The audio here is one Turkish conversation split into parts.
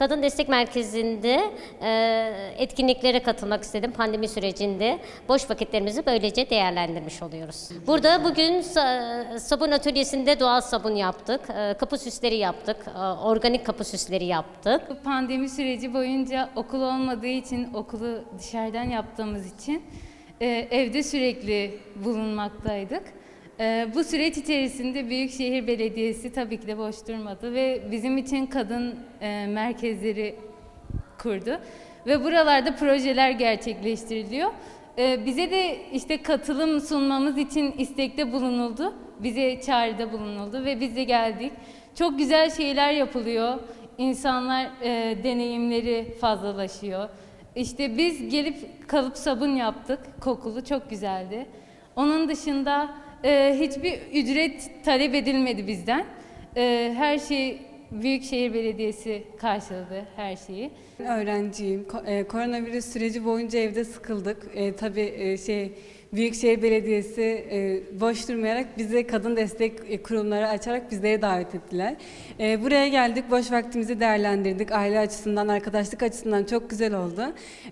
Kadın Destek Merkezi'nde e, etkinliklere katılmak istedim pandemi sürecinde. Boş vakitlerimizi böylece değerlendirmiş oluyoruz. Burada bugün sa- sabun atölyesinde doğal sabun yaptık. E, kapı süsleri yaptık. e, organik kapı süsleri yaptık. Pandemi süreci boyunca okul olmadığı için, okulu dışarıdan yaptığımız için e, evde sürekli bulunmaktaydık. E, bu süreç içerisinde Büyükşehir Belediyesi tabii ki de boş durmadı ve bizim için kadın e, merkezleri kurdu. Ve buralarda projeler gerçekleştiriliyor. E, bize de işte katılım sunmamız için istekte bulunuldu. Bize çağrıda bulunuldu ve biz de geldik. Çok güzel şeyler yapılıyor. İnsanlar e, deneyimleri fazlalaşıyor. İşte biz gelip kalıp sabun yaptık. Kokulu çok güzeldi. Onun dışında e, hiçbir ücret talep edilmedi bizden. E, her şey Büyükşehir Belediyesi karşıladı her şeyi. Öğrenciyim. Ko- e, koronavirüs süreci boyunca evde sıkıldık. E, tabii e, şey Büyükşehir Belediyesi e, boş durmayarak bize kadın destek e, kurumları açarak bizleri davet ettiler. E, buraya geldik, boş vaktimizi değerlendirdik. Aile açısından, arkadaşlık açısından çok güzel oldu.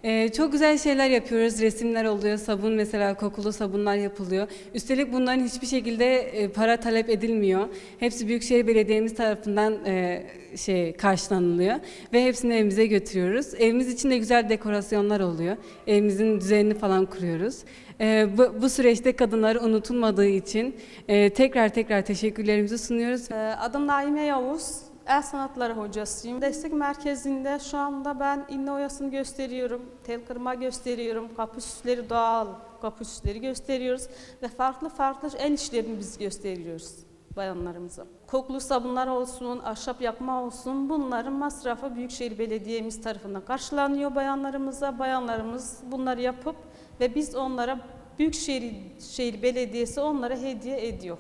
E, çok güzel şeyler yapıyoruz. Resimler oluyor, sabun mesela kokulu sabunlar yapılıyor. Üstelik bunların hiçbir şekilde e, para talep edilmiyor. Hepsi Büyükşehir Belediye'miz tarafından e, şey karşılanılıyor ve hepsini evimize götürüyoruz. Evimiz için de güzel dekorasyonlar oluyor. Evimizin düzenini falan kuruyoruz. Ee, bu, bu süreçte kadınları unutulmadığı için e, tekrar tekrar teşekkürlerimizi sunuyoruz. Ee, Adım Naime Yavuz. El sanatları hocasıyım. Destek merkezinde şu anda ben inne oyasını gösteriyorum, tel kırma gösteriyorum, kapı süsleri doğal kapı süsleri gösteriyoruz ve farklı farklı el işlerini biz gösteriyoruz bayanlarımıza. Koklu sabunlar olsun, ahşap yakma olsun bunların masrafı Büyükşehir Belediye'miz tarafından karşılanıyor bayanlarımıza. Bayanlarımız bunları yapıp ve biz onlara Büyükşehir Şehir Belediyesi onlara hediye ediyor.